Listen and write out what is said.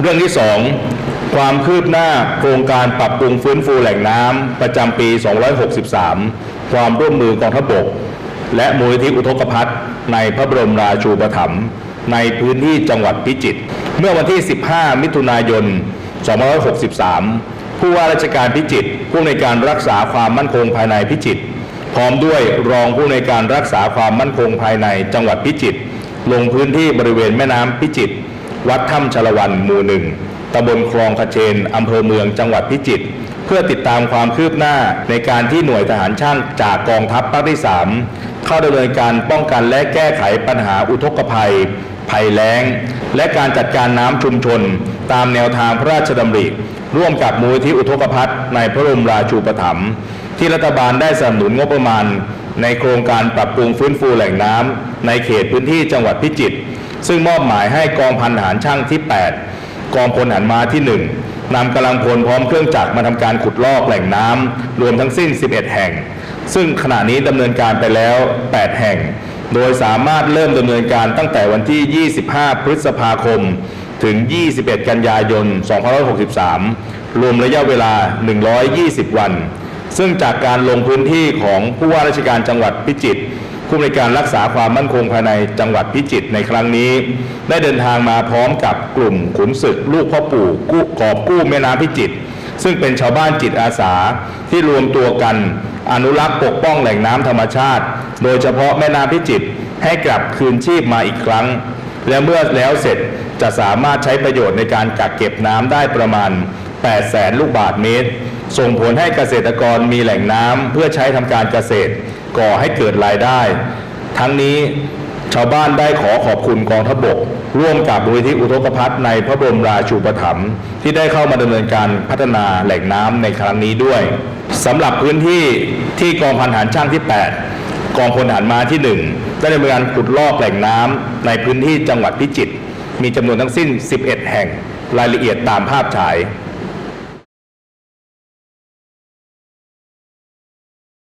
เรื่องที่ 2 ความคืบหน้าโครงการปรับปรุงฟื้นฟูแหล่งน้ำประจำปี 263 ความร่วมมือกองทัพบก และมูลนิธิอุทกภัทในพระบรมราชูปถัมภ์ในพื้นที่จังหวัดพิจิตรเมื่อวันที่ 15 มิถุนายน 2563 ผู้ว่าราชการพิจิตรผู้ในการรักษาความมั่นคงภายในพิจิตรพร้อมด้วยรองผู้ในการรักษาความมั่นคงภายในจังหวัดพิจิตรลงพื้นที่บริเวณแม่น้ำพิจิตร วัดถ้ำชลวันหมู่หนึ่งตำบลคลองคเชนอำเภอเมืองจังหวัดพิจิตรเพื่อติดตามความคืบหน้าในการที่หน่วยทหารช่างจากกองทัพภาคที่ 3 เข้าดำเนินการป้องกันและแก้ไขปัญหาอุทกภัย ภัยแล้ง และการจัดการน้ำชุมชน ตามแนวทางพระราชดำริ ร่วมกับมูลที่อุทกภัทในพระบรมราชูปถัมภ์ที่รัฐบาลได้สนับสนุนงบประมาณ ในโครงการปรับปรุงฟื้นฟูแหล่งน้ำในเขตพื้นที่จังหวัดพิจิตร ซึ่งมอบหมายให้กองพันทหารช่างที่ 8 กองพลหันมาที่ 1นำกำลังพลพร้อมเครื่องจักรมาทำการขุดลอกแหล่งน้ำรวมทั้งสิ้น 11 แห่ง ซึ่งขณะนี้ดำเนินการไปแล้ว 8 แห่ง โดยสามารถเริ่มดำเนินการตั้งแต่วันที่ 25 พฤษภาคม ถึง 21 กันยายน 2563 รวมระยะเวลา 120 วัน ซึ่งจากการลงพื้นที่ของผู้ว่าราชการจังหวัดพิจิตร ผู้ในวยการรักษาความมั่นคงภายในจังหวัดพิจิตรในครั้งนี้ ได้เดินทางมาพร้อมกับกลุ่มขุนศึกลูกพ่อปู่กู้กอบกู้แม่น้ำพิจิตรซึ่งเป็นชาวบ้านจิตอาสาที่รวมตัวกัน อนุรักษ์ปกป้องแหล่งน้ำธรรมชาติ โดยเฉพาะแม่น้ำพิจิตรให้กลับคืนชีพมาอีกครั้ง และเมื่อแล้วเสร็จจะสามารถใช้ประโยชน์ในการกักเก็บน้ำได้ประมาณ 8 แสนลูกบาทเมตร ส่งผลให้เกษตรกรมีแหล่งน้ำเพื่อใช้ทำการเกษตร ก่อให้เกิดรายได้ ทั้งนี้ชาวบ้านได้ขอขอบคุณกองทัพบก ร่วมกับมูลนิธิอุทกภัทในพระบรมราชูปถัมภ์ที่ได้เข้ามาดำเนินการพัฒนาแหล่งน้ำในครั้งนี้ด้วยสำหรับพื้นที่ที่กองพันหารช่างที่ 8 กองพลหารมาที่ 1 ได้ดำเนินการขุดลอกแหล่งน้ำในพื้นที่จังหวัดพิจิตรมีจำนวนทั้งสิ้น 11 แห่งรายละเอียดตามภาพฉาย